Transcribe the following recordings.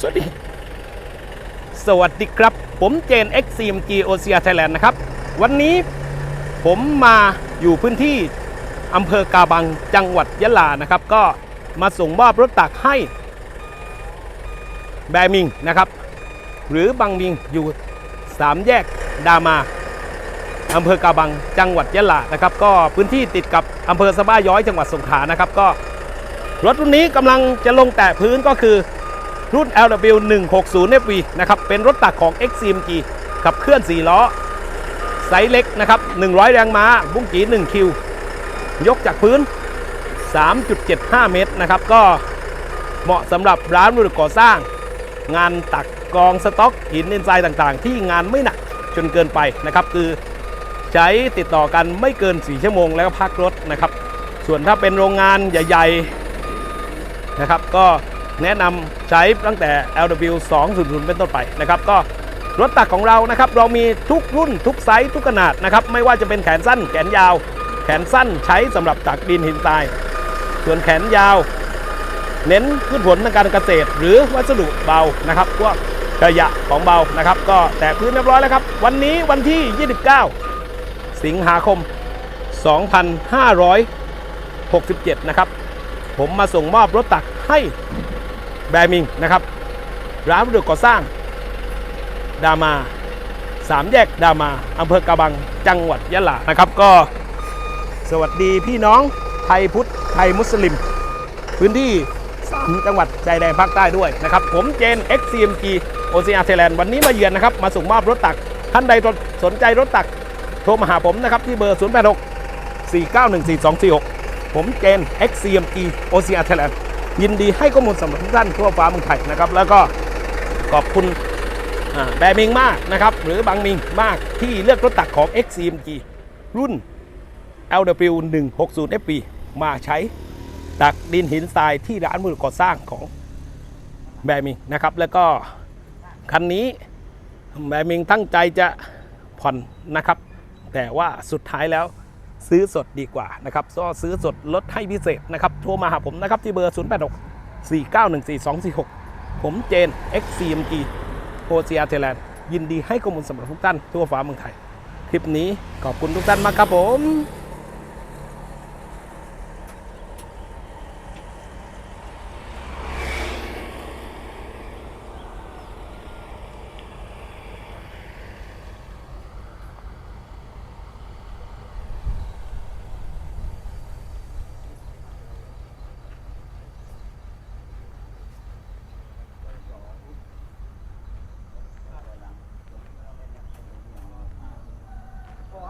สวัสดี สวัสดีครับ ผมเจน XCMG o c a Thailand นะครับ วันนี้ผมมาอยู่พื้นที่อำเภอกาบังจังหวัดยะลานะครับ ก็มาส่งมอบรถตักให้ แบมิงนะครับ หรือบังมิงอยู่สามแยกดามาอำเภอกาบังจังหวัดยะลานะครับ ก็พื้นที่ติดกับอำเภอสะบ้าย้อยจังหวัดสงขลานะครับ ก็รถรุ่นนี้กำลังจะลงแตะพื้นก็คือ รุ่น LW 160 FV นะครับ เป็นรถตักของ XCMG ขับเคลื่อน 4 ล้อ ไซส์เล็กนะครับ 100 แรงม้า บุ้งกี1 คิว ยกจากพื้น 3.75 เมตรนะครับ ก็เหมาะสำหรับร้านบริก่อสร้าง งานตักกองสต็อกหินเอนไซด์ต่างๆ ที่งานไม่หนักจนเกินไปนะครับ คือใช้ติดต่อกันไม่เกิน 4 ชั่วโมงแล้วก็พักรถนะครับ ส่วนถ้าเป็นโรงงานใหญ่ ๆ นะครับ ก็ แนะนำใช้ตั้งแต่ LW 200 เป็นต้นไปนะครับก็รถตักของเรานะครับเรามีทุกรุ่นทุกไซส์ทุกขนาดนะครับไม่ว่าจะเป็นแขนสั้นแขนยาว แขนสั้นใช้สำหรับตักดินหินทราย ส่วนแขนยาว เน้นพืชผลทางการเกษตร หรือวัสดุเบานะครับพวกขยะของเบานะครับ ก็แตะพื้นเรียบร้อยแล้วครับ วันนี้วันที่ 29 สิงหาคม 2567 นะครับ ผมมาส่งมอบรถตักให้ แบรมิงนะครับ ร้านวัสดุก่อสร้าง ดามาสามแยกดามาอำเภอกระบังจังหวัดยะลานะครับ ก็สวัสดีพี่น้องไทยพุทธไทยมุสลิม พื้นที่สามจังหวัดชายแดนภาคใต้ด้วยนะครับ ผมเจน XCMG OCR Thailand วันนี้มาเยือนนะครับ มาส่งมอบรถตัก ท่านใดสนใจรถตัก โทรมาหาผมนะครับ ที่เบอร์ 086 4914246 ผมเจน XCMG OCR Thailand ยินดีให้ข้อมูลสำหรับทุกท่านทั่วฟ้าเมืองไทยนะครับ แล้วก็ขอบคุณแบมิงมากนะครับ หรือบางมิงมากที่เลือกรถตักของ XCMG รุ่น LW 160 FP มาใช้ตักดินหินทรายที่ร้านมือก่อสร้างของแบมิงนะครับ แล้วก็คันนี้แบมิงตั้งใจจะผ่อนนะครับ แต่ว่าสุดท้ายแล้ว ซื้อสดดีกว่านะครับก็ซื้อสดลดให้พิเศษนะครับโทรมาหาผมนะครับที่เบอร์ 086 491 4246 ผมเจน XCMG โคเซียเทแลนด์ยินดีให้ข้อมูลสำหรับทุกท่านทั่วฟ้าเมืองไทย คลิปนี้ขอบคุณทุกท่านมากครับผม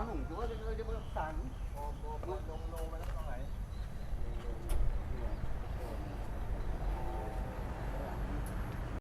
หนุ่มตัวจะจะเบิกสันลงลงไปแล้ว